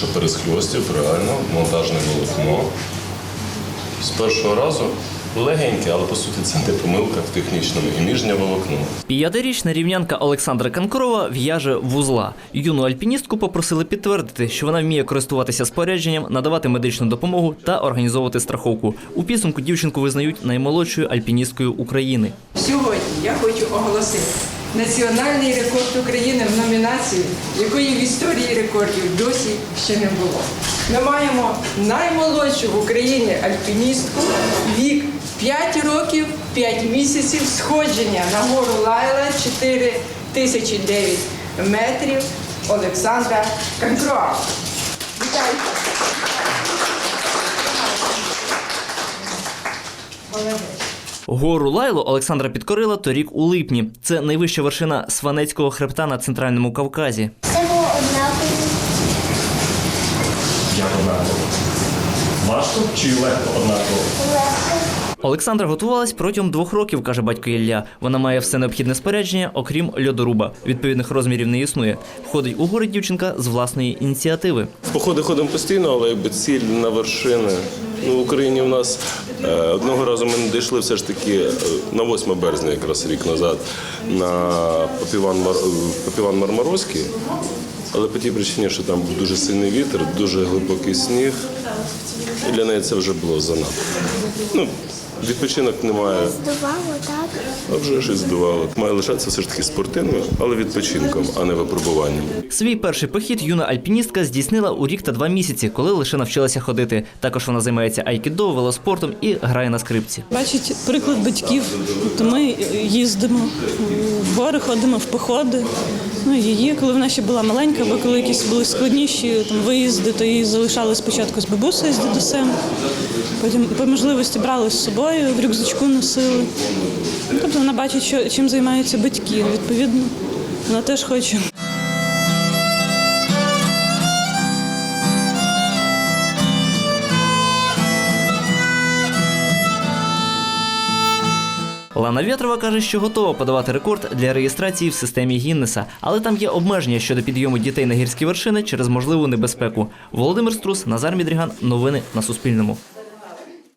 більше пересхльостів, реально, монтажне волокно. З першого разу легеньке, але по суті це не помилка в технічному і ніжнє волокно. П'ятирічна рівнянка Олександра Канкорова в'яже вузла. Юну альпіністку попросили підтвердити, що вона вміє користуватися спорядженням, надавати медичну допомогу та організовувати страховку. У підсумку дівчинку визнають наймолодшою альпіністкою України. Сьогодні я хочу оголосити національний рекорд України в номінації, якої в історії рекордів досі ще не було. Ми маємо наймолодшу в Україні альпіністку вік 5 років, 5 місяців сходження на гору Лайла 4009 метрів Олександра Канкроа. Вітаю! Молодець. Гору Лайло Олександра підкорила торік у липні. Це найвища вершина Сванецького хребта на центральному Кавказі. Це було однаково. Як однаково? Важко чи легко однаково? Легко. Олександра готувалась протягом двох років, каже батько Ілля. Вона має все необхідне спорядження, окрім льодоруба. Відповідних розмірів не існує. Входить у гори дівчинка з власної ініціативи. Походи ходимо постійно, але якби ціль на вершини. Ну, в Україні в нас е, одного разу ми не дійшли все ж таки е, на 8 березня, якраз рік назад, на е, Попіван Мармарозький. Але по тій причині, що там був дуже сильний вітер, дуже глибокий сніг. І для неї це вже було занадто. Ну, відпочинок немає, Здувало, так? а вже щось здувало. Має лишатися все ж таки спортивним, але відпочинком, а не випробуванням. Свій перший похід юна альпіністка здійснила у рік та два місяці, коли лише навчилася ходити. Також вона займається айкідо, велоспортом і грає на скрипці. Бачить приклад батьків. Тобто ми їздимо в гори, ходимо в походи. Ну, її, коли вона ще була маленька, або коли якісь були складніші там, виїзди, то її залишали спочатку з бабусею, з дідусем. Потім по можливості брали з собою, в рюкзачку носили. Тобто вона бачить, що, чим займаються батьки. Відповідно, вона теж хоче. Лана Вєтрова каже, що готова подавати рекорд для реєстрації в системі Гіннеса, але там є обмеження щодо підйому дітей на гірські вершини через можливу небезпеку. Володимир Струс, Назар Мідріган. Новини на Суспільному.